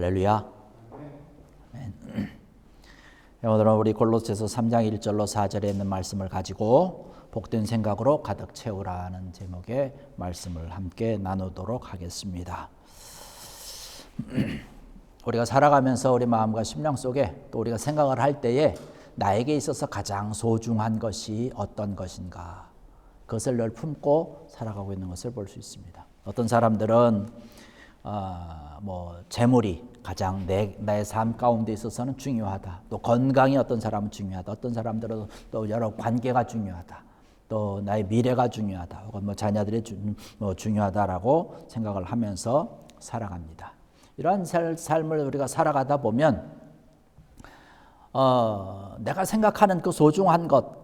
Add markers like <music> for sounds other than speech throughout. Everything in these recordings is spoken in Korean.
할렐루야. 오늘은 <clears throat> 우리 골로새서 3장 1절로 4절에 있는 말씀을 가지고 복된 생각으로 가득 채우라는 제목의 말씀을 함께 나누도록 하겠습니다. <clears throat> 우리가 살아가면서 우리 마음과 심령 속에 또 우리가 생각을 할 때에 나에게 있어서 가장 소중한 것이 어떤 것인가 그것을 늘 품고 살아가고 있는 것을 볼 수 있습니다. 어떤 사람들은 어, 뭐 재물이 가장 내, 나의 삶 가운데 있어서는 중요하다. 또 건강이 어떤 사람은 중요하다. 어떤 사람들은 또 여러 관계가 중요하다. 또 나의 미래가 중요하다. 혹은 뭐 자녀들이 주, 뭐 중요하다라고 생각을 하면서 살아갑니다. 이러한 살, 삶을 우리가 살아가다 보면 어, 내가 생각하는 그 소중한 것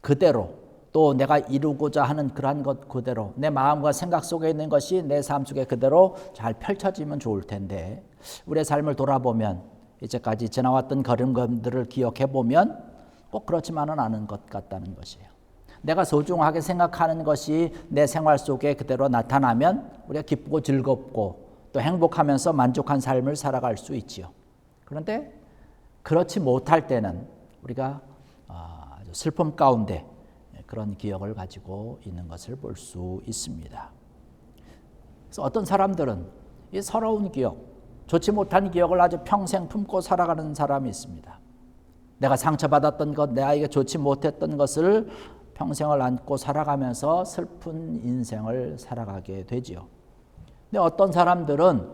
그대로 또 내가 이루고자 하는 그러한 것 그대로 내 마음과 생각 속에 있는 것이 내 삶 속에 그대로 잘 펼쳐지면 좋을 텐데 우리의 삶을 돌아보면 이제까지 지나왔던 걸음걸음들을 기억해 보면 꼭 그렇지만은 않은 것 같다는 것이에요. 내가 소중하게 생각하는 것이 내 생활 속에 그대로 나타나면 우리가 기쁘고 즐겁고 또 행복하면서 만족한 삶을 살아갈 수 있지요. 그런데 그렇지 못할 때는 우리가 아주 슬픔 가운데 그런 기억을 가지고 있는 것을 볼 수 있습니다. 그래서 어떤 사람들은 이 서러운 기억, 좋지 못한 기억을 아주 평생 품고 살아가는 사람이 있습니다. 내가 상처받았던 것, 내에게 좋지 못했던 것을 평생을 안고 살아가면서 슬픈 인생을 살아가게 되지요. 근데 어떤 사람들은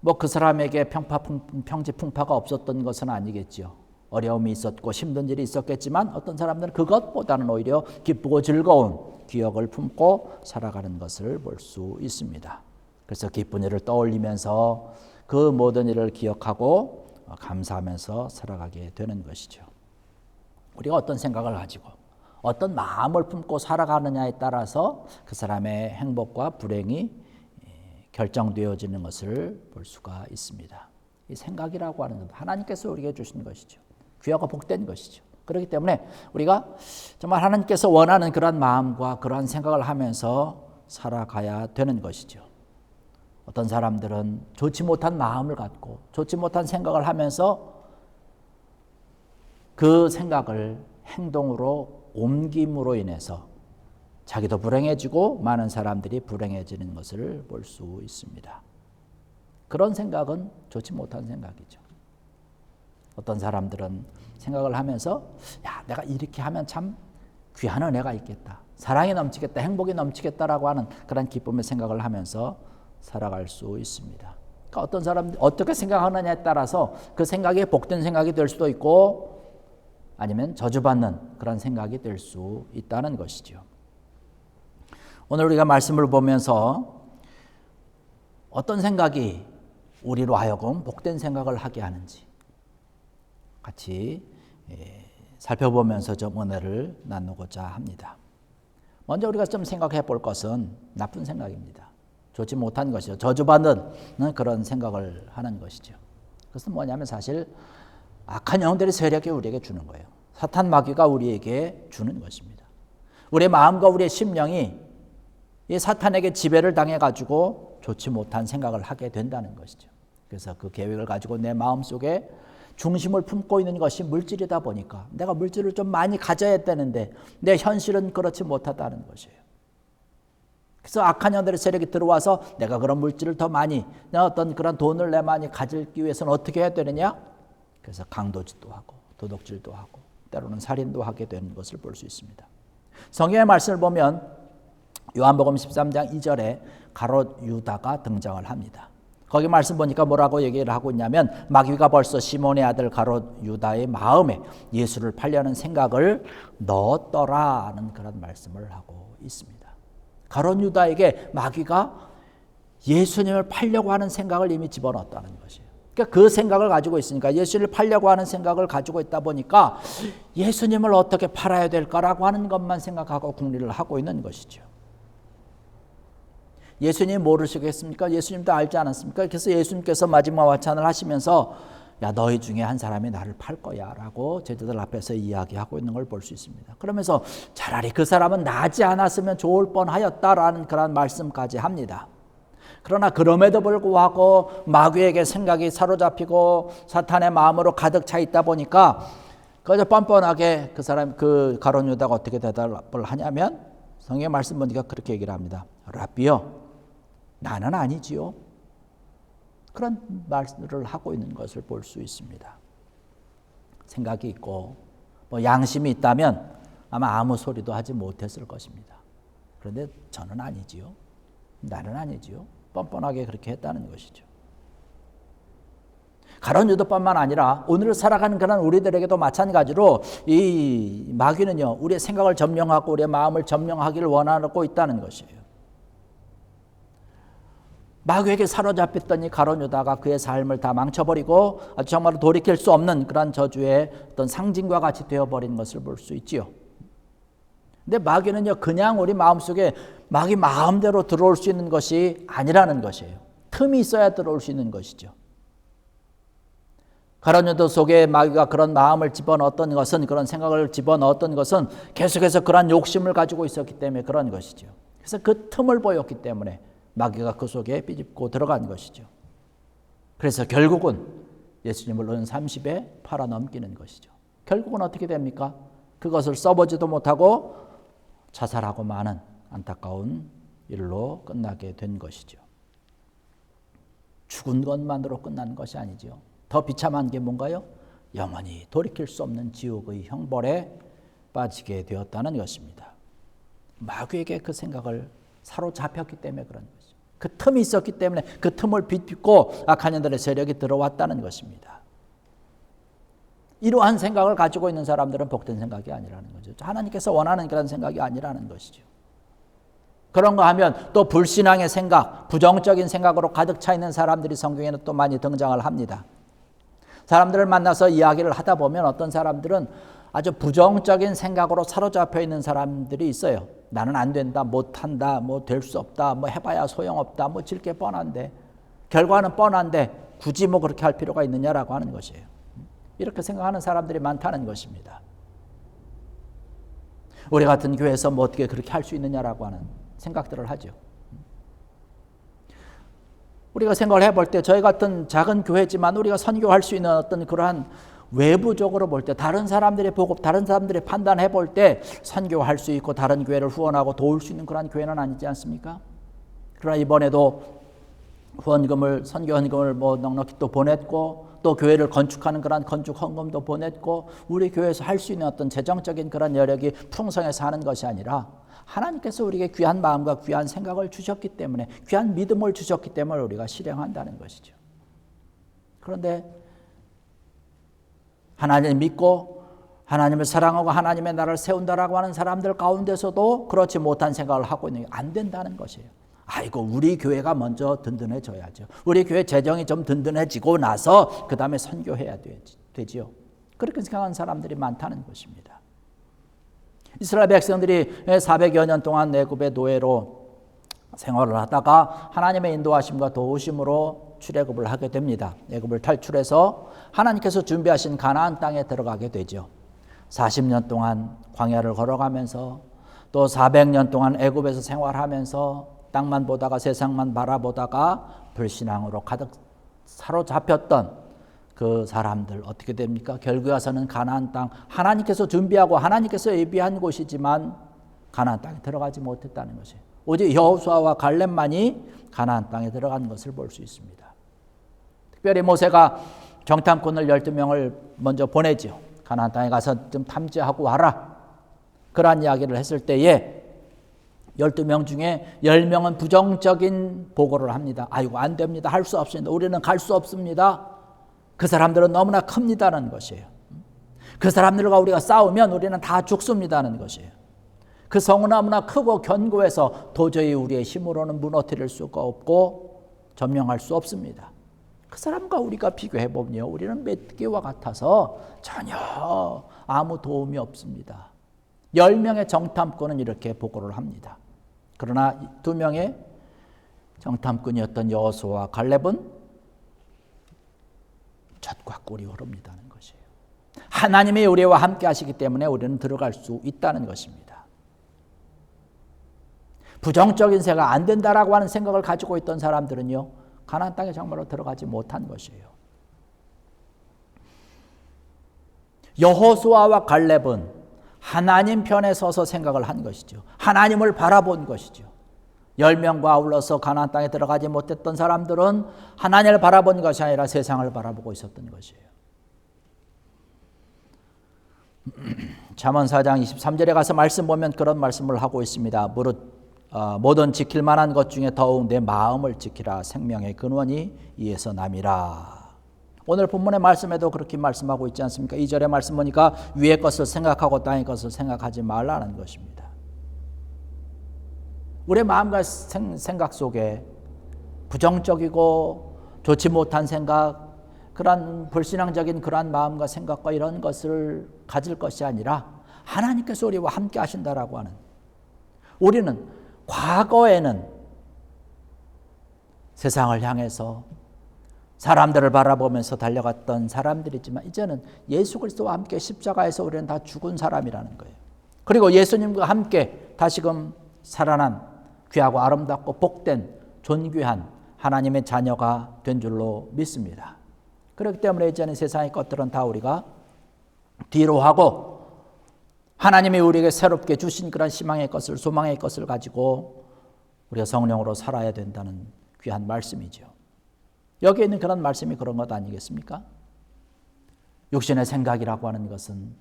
뭐 그 사람에게 평파, 평지 풍파가 없었던 것은 아니겠지요. 어려움이 있었고 힘든 일이 있었겠지만 어떤 사람들은 그것보다는 오히려 기쁘고 즐거운 기억을 품고 살아가는 것을 볼 수 있습니다. 그래서 기쁜 일을 떠올리면서 그 모든 일을 기억하고 감사하면서 살아가게 되는 것이죠. 우리가 어떤 생각을 가지고 어떤 마음을 품고 살아가느냐에 따라서 그 사람의 행복과 불행이 결정되어지는 것을 볼 수가 있습니다. 이 생각이라고 하는 것 하나님께서 우리에게 주신 것이죠. 귀하고 복된 것이죠. 그렇기 때문에 우리가 정말 하나님께서 원하는 그런 마음과 그러한 생각을 하면서 살아가야 되는 것이죠. 어떤 사람들은 좋지 못한 마음을 갖고 좋지 못한 생각을 하면서 그 생각을 행동으로 옮김으로 인해서 자기도 불행해지고 많은 사람들이 불행해지는 것을 볼 수 있습니다. 그런 생각은 좋지 못한 생각이죠. 어떤 사람들은 생각을 하면서 야 내가 이렇게 하면 참 귀한 은혜가 있겠다 사랑이 넘치겠다 행복이 넘치겠다라고 하는 그런 기쁨의 생각을 하면서 살아갈 수 있습니다. 그러니까 어떤 사람 어떻게 생각하느냐에 따라서 그 생각이 복된 생각이 될 수도 있고 아니면 저주받는 그런 생각이 될 수 있다는 것이죠. 오늘 우리가 말씀을 보면서 어떤 생각이 우리로 하여금 복된 생각을 하게 하는지 같이 예, 살펴보면서 좀 은혜를 나누고자 합니다. 먼저 우리가 좀 생각해 볼 것은 나쁜 생각입니다. 좋지 못한 것이죠. 저주받는 그런 생각을 하는 것이죠. 그것은 뭐냐면 사실 악한 영들의 세력이 우리에게 주는 거예요. 사탄 마귀가 우리에게 주는 것입니다. 우리의 마음과 우리의 심령이 이 사탄에게 지배를 당해 가지고 좋지 못한 생각을 하게 된다는 것이죠. 그래서 그 계획을 가지고 내 마음 속에 중심을 품고 있는 것이 물질이다 보니까 내가 물질을 좀 많이 가져야 되는데 내 현실은 그렇지 못하다는 것이에요. 그래서 악한 영들의 세력이 들어와서 내가 그런 물질을 더 많이 어떤 그런 돈을 내 많이 가지기 위해서는 어떻게 해야 되느냐? 그래서 강도짓도 하고 도덕질도 하고 때로는 살인도 하게 되는 것을 볼 수 있습니다. 성경의 말씀을 보면 요한복음 13장 2절에 가롯 유다가 등장을 합니다. 거기 말씀 보니까 뭐라고 얘기를 하고 있냐면 마귀가 벌써 시몬의 아들 가롯 유다의 마음에 예수를 팔려는 생각을 넣었더라는 그런 말씀을 하고 있습니다. 가롯 유다에게 마귀가 예수님을 팔려고 하는 생각을 이미 집어넣었다는 것이에요. 그러니까 그 생각을 가지고 있으니까 예수를 팔려고 하는 생각을 가지고 있다 보니까 예수님을 어떻게 팔아야 될까라고 하는 것만 생각하고 궁리를 하고 있는 것이죠. 예수님 모르시겠습니까? 예수님도 알지 않았습니까? 그래서 예수님께서 마지막 와찬을 하시면서 야 너희 중에 한 사람이 나를 팔 거야라고 제자들 앞에서 이야기하고 있는 걸 볼 수 있습니다. 그러면서 차라리 그 사람은 나지 않았으면 좋을 뻔하였다라는 그런 말씀까지 합니다. 그러나 그럼에도 불구하고 마귀에게 생각이 사로잡히고 사탄의 마음으로 가득 차 있다 보니까 그저 뻔뻔하게 그 사람 그 가론 유다가 어떻게 대답을 하냐면 성경의 말씀 보니까 그렇게 얘기를 합니다. 라비요 나는 아니지요. 그런 말을 하고 있는 것을 볼 수 있습니다. 생각이 있고 뭐 양심이 있다면 아마 아무 소리도 하지 못했을 것입니다. 그런데 저는 아니지요. 나는 아니지요. 뻔뻔하게 그렇게 했다는 것이죠. 가론 유도뿐만 아니라 오늘을 살아가는 그런 우리들에게도 마찬가지로 이 마귀는요 우리의 생각을 점령하고 우리의 마음을 점령하기를 원하고 있다는 것이에요. 마귀에게 사로잡혔더니 가론 유다가 그의 삶을 다 망쳐버리고 아주 정말 돌이킬 수 없는 그런 저주의 어떤 상징과 같이 되어버린 것을 볼 수 있지요. 근데 마귀는요 그냥 우리 마음속에 마귀 마음대로 들어올 수 있는 것이 아니라는 것이에요. 틈이 있어야 들어올 수 있는 것이죠. 가론유도 속에 마귀가 그런 마음을 집어넣었던 것은 그런 생각을 집어넣었던 것은 계속해서 그러한 욕심을 가지고 있었기 때문에 그런 것이죠. 그래서 그 틈을 보였기 때문에 마귀가 그 속에 삐집고 들어간 것이죠. 그래서 결국은 예수님을 은 30에 팔아넘기는 것이죠. 결국은 어떻게 됩니까? 그것을 써보지도 못하고 자살하고 마는 안타까운 일로 끝나게 된 것이죠. 죽은 것만으로 끝난 것이 아니지요. 더 비참한 게 뭔가요? 영원히 돌이킬 수 없는 지옥의 형벌에 빠지게 되었다는 것입니다. 마귀에게 그 생각을 사로잡혔기 때문에 그런 거죠. 그 틈이 있었기 때문에 그 틈을 비집고 악한 년들의 세력이 들어왔다는 것입니다. 이러한 생각을 가지고 있는 사람들은 복된 생각이 아니라는 거죠. 하나님께서 원하는 그런 생각이 아니라는 것이죠. 그런 거 하면 또 불신앙의 생각, 부정적인 생각으로 가득 차 있는 사람들이 성경에는 또 많이 등장을 합니다. 사람들을 만나서 이야기를 하다 보면 어떤 사람들은 아주 부정적인 생각으로 사로잡혀 있는 사람들이 있어요. 나는 안 된다, 못 한다, 뭐 될 수 없다, 뭐 해봐야 소용없다, 뭐 질 게 뻔한데 결과는 뻔한데 굳이 뭐 그렇게 할 필요가 있느냐라고 하는 것이에요. 이렇게 생각하는 사람들이 많다는 것입니다. 우리 같은 교회에서 뭐 어떻게 그렇게 할 수 있느냐라고 하는 생각들을 하죠. 우리가 생각을 해볼 때 저희 같은 작은 교회지만 우리가 선교할 수 있는 어떤 그러한 외부적으로 볼 때 다른 사람들이 보고 다른 사람들이 판단해 볼 때 선교할 수 있고 다른 교회를 후원하고 도울 수 있는 그러한 교회는 아니지 않습니까? 그러나 이번에도 후원금을 선교 헌금을 뭐 넉넉히 또 보냈고 또 교회를 건축하는 그런 건축 헌금도 보냈고 우리 교회에서 할 수 있는 어떤 재정적인 그런 여력이 풍성해서 하는 것이 아니라 하나님께서 우리에게 귀한 마음과 귀한 생각을 주셨기 때문에 귀한 믿음을 주셨기 때문에 우리가 실행한다는 것이죠. 그런데 하나님을 믿고 하나님을 사랑하고 하나님의 나라를 세운다라고 하는 사람들 가운데서도 그렇지 못한 생각을 하고 있는 게 안 된다는 것이에요. 아이고 우리 교회가 먼저 든든해져야죠. 우리 교회 재정이 좀 든든해지고 나서 그 다음에 선교해야 되지요. 그렇게 생각하는 사람들이 많다는 것입니다. 이스라엘 백성들이 400여 년 동안 내굽의 노예로 생활을 하다가 하나님의 인도하심과 도우심으로 출애굽을 하게 됩니다. 애굽을 탈출해서 하나님께서 준비하신 가나안 땅에 들어가게 되죠. 40년 동안 광야를 걸어가면서 또 400년 동안 애굽에서 생활하면서 땅만 보다가 세상만 바라보다가 불신앙으로 가득 사로잡혔던 그 사람들 어떻게 됩니까? 결국에 와서는 가나안 땅 하나님께서 준비하고 하나님께서 예비한 곳이지만 가나안 땅에 들어가지 못했다는 것이에요. 오직 여호수아와 갈렙만이 가나안 땅에 들어간 것을 볼 수 있습니다. 특별히 모세가 정탐꾼을 12명을 먼저 보내죠. 가나안 땅에 가서 좀 탐지하고 와라. 그러한 이야기를 했을 때에 12명 중에 10명은 부정적인 보고를 합니다. 아이고 안 됩니다. 할 수 없습니다. 우리는 갈 수 없습니다. 그 사람들은 너무나 큽니다는 것이에요. 그 사람들과 우리가 싸우면 우리는 다 죽습니다는 것이에요. 그 성은 너무나 크고 견고해서 도저히 우리의 힘으로는 무너뜨릴 수가 없고 점령할 수 없습니다. 그 사람과 우리가 비교해 보면요. 우리는 멧개와 같아서 전혀 아무 도움이 없습니다. 10명의 정탐꾼은 이렇게 보고를 합니다. 그러나 두 명의 정탐꾼이었던 여호수와 갈렙은 젖과 꿀이 흐릅니다는 것이에요. 하나님의 우리와 함께 하시기 때문에 우리는 들어갈 수 있다는 것입니다. 부정적인 생각 안 된다라고 하는 생각을 가지고 있던 사람들은요. 가나안 땅에 정말로 들어가지 못한 것이에요. 여호수아와 갈렙은 하나님 편에 서서 생각을 한 것이죠. 하나님을 바라본 것이죠. 열 명과 아울러서 가나안 땅에 들어가지 못했던 사람들은 하나님을 바라본 것이 아니라 세상을 바라보고 있었던 것이에요. <clears throat> 잠언 4장 23절에 가서 말씀 보면 그런 말씀을 하고 있습니다. 무릇 어, 모든 지킬 만한 것 중에 더욱 내 마음을 지키라 생명의 근원이 이에서 남이라. 오늘 본문의 말씀에도 그렇게 말씀하고 있지 않습니까? 2절의 말씀 보니까 위의 것을 생각하고 땅의 것을 생각하지 말라는 것입니다. 우리의 마음과 생각 속에 부정적이고 좋지 못한 생각, 그러한 불신앙적인 그러한 마음과 생각과 이런 것을 가질 것이 아니라 하나님께서 우리와 함께 하신다라고 하는 우리는 과거에는 세상을 향해서 사람들을 바라보면서 달려갔던 사람들이지만 이제는 예수 그리스도와 함께 십자가에서 우리는 다 죽은 사람이라는 거예요. 그리고 예수님과 함께 다시금 살아난 귀하고 아름답고 복된 존귀한 하나님의 자녀가 된 줄로 믿습니다. 그렇기 때문에 이제는 세상의 것들은 다 우리가 뒤로 하고 하나님이 우리에게 새롭게 주신 그런 희망의 것을 소망의 것을 가지고 우리가 성령으로 살아야 된다는 귀한 말씀이죠. 여기에 있는 그런 말씀이 그런 것 아니겠습니까? 육신의 생각이라고 하는 것은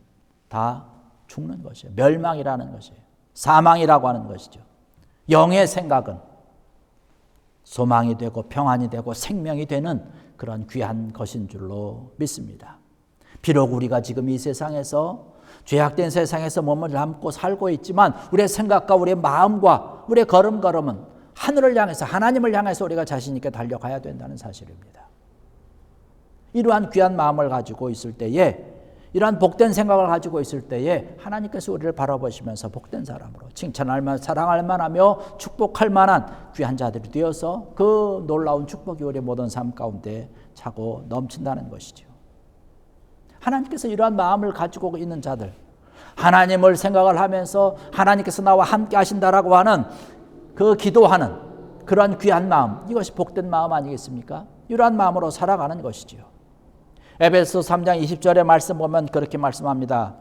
다 죽는 것이에요. 멸망이라는 것이에요. 사망이라고 하는 것이죠. 영의 생각은 소망이 되고 평안이 되고 생명이 되는 그런 귀한 것인 줄로 믿습니다. 비록 우리가 지금 이 세상에서 죄악된 세상에서 몸을 담고 살고 있지만 우리의 생각과 우리의 마음과 우리의 걸음걸음은 하늘을 향해서 하나님을 향해서 우리가 자신 있게 달려가야 된다는 사실입니다. 이러한 귀한 마음을 가지고 있을 때에 이러한 복된 생각을 가지고 있을 때에 하나님께서 우리를 바라보시면서 복된 사람으로 칭찬할 만 사랑할 만하며 축복할 만한 귀한 자들이 되어서 그 놀라운 축복이 우리 모든 삶 가운데 차고 넘친다는 것이죠. 하나님께서 이러한 마음을 가지고 있는 자들 하나님을 생각을 하면서 하나님께서 나와 함께 하신다라고 하는 그 기도하는 그러한 귀한 마음 이것이 복된 마음 아니겠습니까? 이러한 마음으로 살아가는 것이지요. 에베소 3장 20절의 말씀 보면 그렇게 말씀합니다.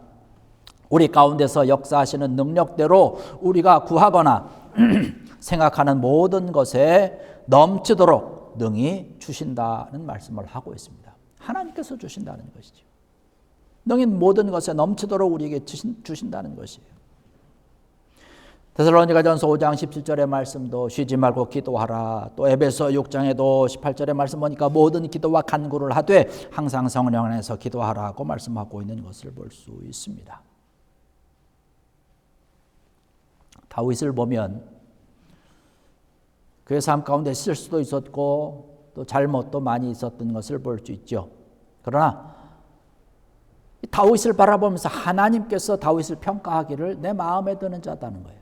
우리 가운데서 역사하시는 능력대로 우리가 구하거나 <clears throat> 생각하는 모든 것에 넘치도록 능히 주신다는 말씀을 하고 있습니다. 하나님께서 주신다는 것이죠. 능히 모든 것에 넘치도록 우리에게 주신, 주신 다는 것이에요. 데살로니가전서 5장 17절의 말씀도 쉬지 말고 기도하라. 또 에베소 6장에도 18절의 말씀 보니까 모든 기도와 간구를 하되 항상 성령 안에서 기도하라고 말씀하고 있는 것을 볼 수 있습니다. 다윗을 보면 그의 삶 가운데 실수도 있었고 또 잘못도 많이 있었던 것을 볼 수 있죠. 그러나 다윗을 바라보면서 하나님께서 다윗을 평가하기를 내 마음에 드는 자다는 거예요.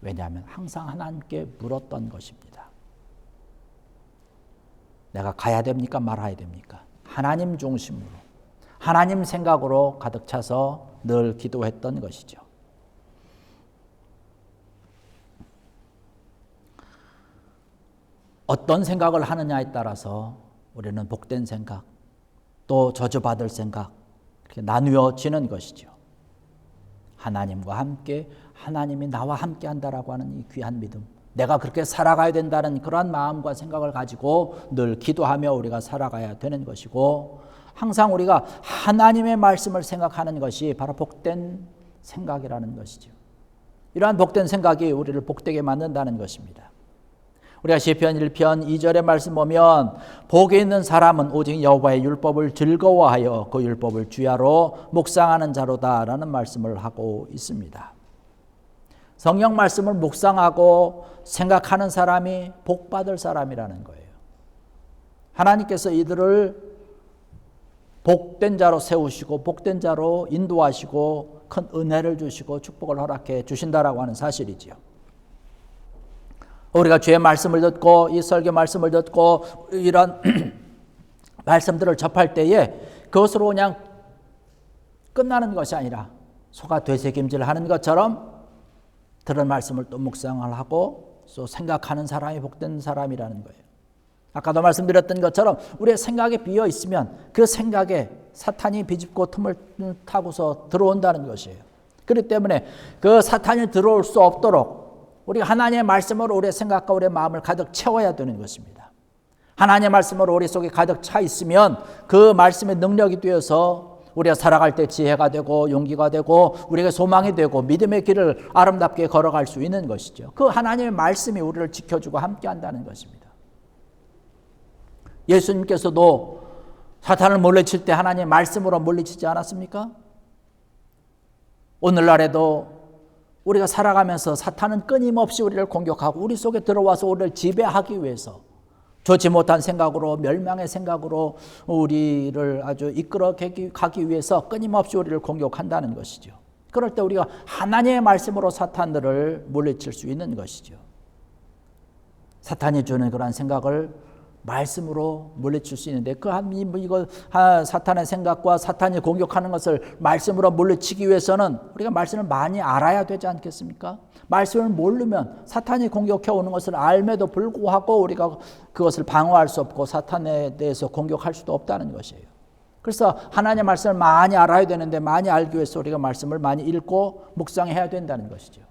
왜냐하면 항상 하나님께 물었던 것입니다. 내가 가야 됩니까? 말아야 됩니까? 하나님 중심으로, 하나님 생각으로 가득 차서 늘 기도했던 것이죠. 어떤 생각을 하느냐에 따라서 우리는 복된 생각, 또 저주받을 생각, 이렇게 나누어지는 것이죠. 하나님과 함께 하나님이 나와 함께 한다라고 하는 이 귀한 믿음. 내가 그렇게 살아가야 된다는 그러한 마음과 생각을 가지고 늘 기도하며 우리가 살아가야 되는 것이고 항상 우리가 하나님의 말씀을 생각하는 것이 바로 복된 생각이라는 것이죠. 이러한 복된 생각이 우리를 복되게 만든다는 것입니다. 우리가 시편 1편 2절의 말씀 보면 복에 있는 사람은 오직 여호와의 율법을 즐거워하여 그 율법을 주야로 묵상하는 자로다라는 말씀을 하고 있습니다. 성경 말씀을 묵상하고 생각하는 사람이 복 받을 사람이라는 거예요. 하나님께서 이들을 복된 자로 세우시고 복된 자로 인도하시고 큰 은혜를 주시고 축복을 허락해 주신다라고 하는 사실이지요. 우리가 주의 말씀을 듣고 이 설교 말씀을 듣고 이런 <clears throat> 말씀들을 접할 때에 그것으로 그냥 끝나는 것이 아니라 소가 되새김질 하는 것처럼 들은 말씀을 또 묵상을 하고 또 생각하는 사람이 복된 사람이라는 거예요. 아까도 말씀드렸던 것처럼 우리의 생각에 비어 있으면 그 생각에 사탄이 비집고 틈을 타고서 들어온다는 것이에요. 그렇기 때문에 그 사탄이 들어올 수 없도록 우리 하나님의 말씀으로 우리의 생각과 우리의 마음을 가득 채워야 되는 것입니다. 하나님의 말씀으로 우리 속에 가득 차 있으면 그 말씀의 능력이 되어서 우리가 살아갈 때 지혜가 되고 용기가 되고 우리가 소망이 되고 믿음의 길을 아름답게 걸어갈 수 있는 것이죠. 그 하나님의 말씀이 우리를 지켜주고 함께 한다는 것입니다. 예수님께서도 사탄을 물리칠 때 하나님의 말씀으로 물리치지 않았습니까? 오늘날에도 우리가 살아가면서 사탄은 끊임없이 우리를 공격하고 우리 속에 들어와서 우리를 지배하기 위해서 좋지 못한 생각으로 멸망의 생각으로 우리를 아주 이끌어 가기 위해서 끊임없이 우리를 공격한다는 것이죠. 그럴 때 우리가 하나님의 말씀으로 사탄들을 물리칠 수 있는 것이죠. 사탄이 주는 그러한 생각을 말씀으로 물리칠 수 있는데 그 한 이거 사탄의 생각과 사탄이 공격하는 것을 말씀으로 물리치기 위해서는 우리가 말씀을 많이 알아야 되지 않겠습니까? 말씀을 모르면 사탄이 공격해 오는 것을 알매도 불구하고 우리가 그것을 방어할 수 없고 사탄에 대해서 공격할 수도 없다는 것이에요. 그래서 하나님의 말씀을 많이 알아야 되는데 많이 알기 위해서 우리가 말씀을 많이 읽고 묵상해야 된다는 것이죠.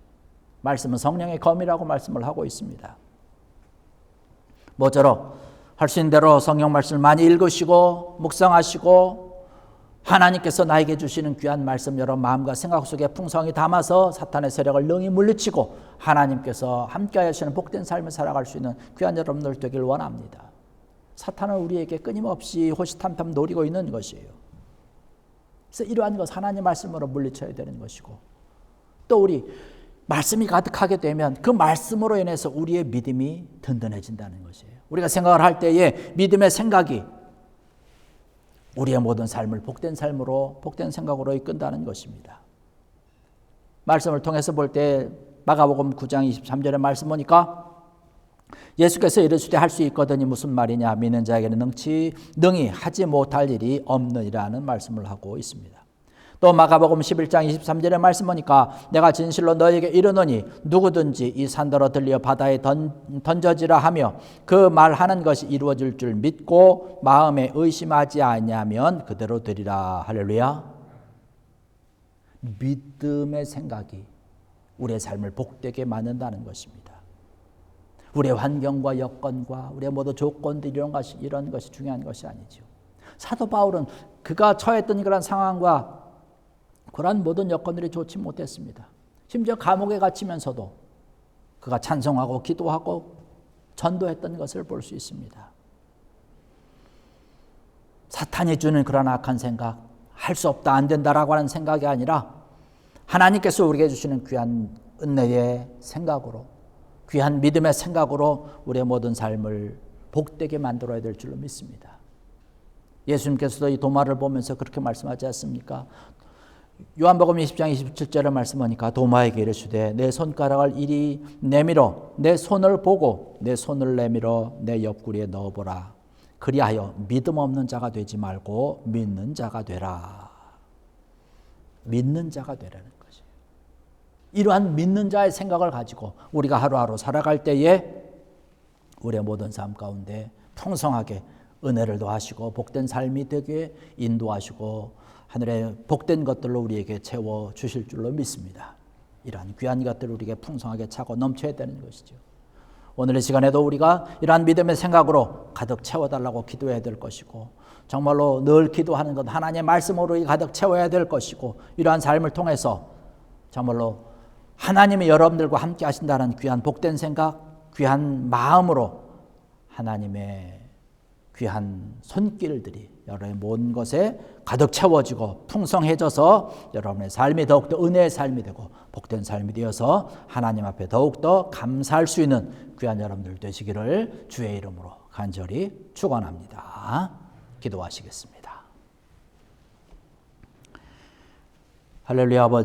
말씀은 성령의 검이라고 말씀을 하고 있습니다. 모쪼록 할 수 있는 대로 성경 말씀을 많이 읽으시고 묵상하시고 하나님께서 나에게 주시는 귀한 말씀 여러 마음과 생각 속에 풍성히 담아서 사탄의 세력을 능히 물리치고 하나님께서 함께 하시는 복된 삶을 살아갈 수 있는 귀한 여러분들 되길 원합니다. 사탄은 우리에게 끊임없이 호시탐탐 노리고 있는 것이에요. 그래서 이러한 것 하나님 말씀으로 물리쳐야 되는 것이고 또 우리 말씀이 가득하게 되면 그 말씀으로 인해서 우리의 믿음이 든든해진다는 것이에요. 우리가 생각을 할 때에 믿음의 생각이 우리의 모든 삶을 복된 삶으로 복된 생각으로 이끈다는 것입니다. 말씀을 통해서 볼 때 마가복음 9장 23절의 말씀 보니까 예수께서 이르시되 할 수 있거든이 무슨 말이냐 믿는 자에게는 능치 능히 하지 못할 일이 없느니라는 말씀을 하고 있습니다. 또 마가복음 11장 23절에 말씀 보니까 내가 진실로 너에게 이르노니 누구든지 이 산더러 들려 바다에 던, 던져지라 하며 그 말하는 것이 이루어질 줄 믿고 마음에 의심하지 아니하면 그대로 되리라 할렐루야. 믿음의 생각이 우리의 삶을 복되게 만든다는 것입니다. 우리의 환경과 여건과 우리의 모든 조건들 이런 것이 이런 것이 중요한 것이 아니죠. 사도 바울은 그가 처했던 그런 상황과 그러한 모든 여건들이 좋지 못했습니다. 심지어 감옥에 갇히면서도 그가 찬송하고 기도하고 전도했던 것을 볼 수 있습니다. 사탄이 주는 그런 악한 생각, 할 수 없다, 안 된다라고 하는 생각이 아니라 하나님께서 우리에게 주시는 귀한 은혜의 생각으로, 귀한 믿음의 생각으로 우리의 모든 삶을 복되게 만들어야 될 줄로 믿습니다. 예수님께서도 이 도마를 보면서 그렇게 말씀하지 않습니까? 요한복음 20장 27절에 말씀하니까 도마에게 이르시되 내 손가락을 이리 내밀어 내 손을 보고 내 손을 내밀어 내 옆구리에 넣어보라. 그리하여 믿음 없는 자가 되지 말고 믿는 자가 되라. 믿는 자가 되라는 것이에요. 이러한 믿는 자의 생각을 가지고 우리가 하루하루 살아갈 때에 우리의 모든 삶 가운데 풍성하게 은혜를 더하시고 복된 삶이 되게 인도하시고 하늘의 복된 것들로 우리에게 채워 주실 줄로 믿습니다. 이러한 귀한 것들을 우리에게 풍성하게 차고 넘쳐야 되는 것이죠. 오늘의 시간에도 우리가 이러한 믿음의 생각으로 가득 채워달라고 기도해야 될 것이고 정말로 늘 기도하는 것 하나님의 말씀으로 가득 채워야 될 것이고 이러한 삶을 통해서 정말로 하나님이 여러분들과 함께 하신다는 귀한 복된 생각, 귀한 마음으로 하나님의 귀한 손길들이 여러분의 모든 것에 가득 채워지고 풍성해져서 여러분의 삶이 더욱더 은혜의 삶이 되고 복된 삶이 되어서 하나님 앞에 더욱더 감사할 수 있는 귀한 여러분들 되시기를 주의 이름으로 간절히 축원합니다. 기도하시겠습니다. 할렐루야 아버지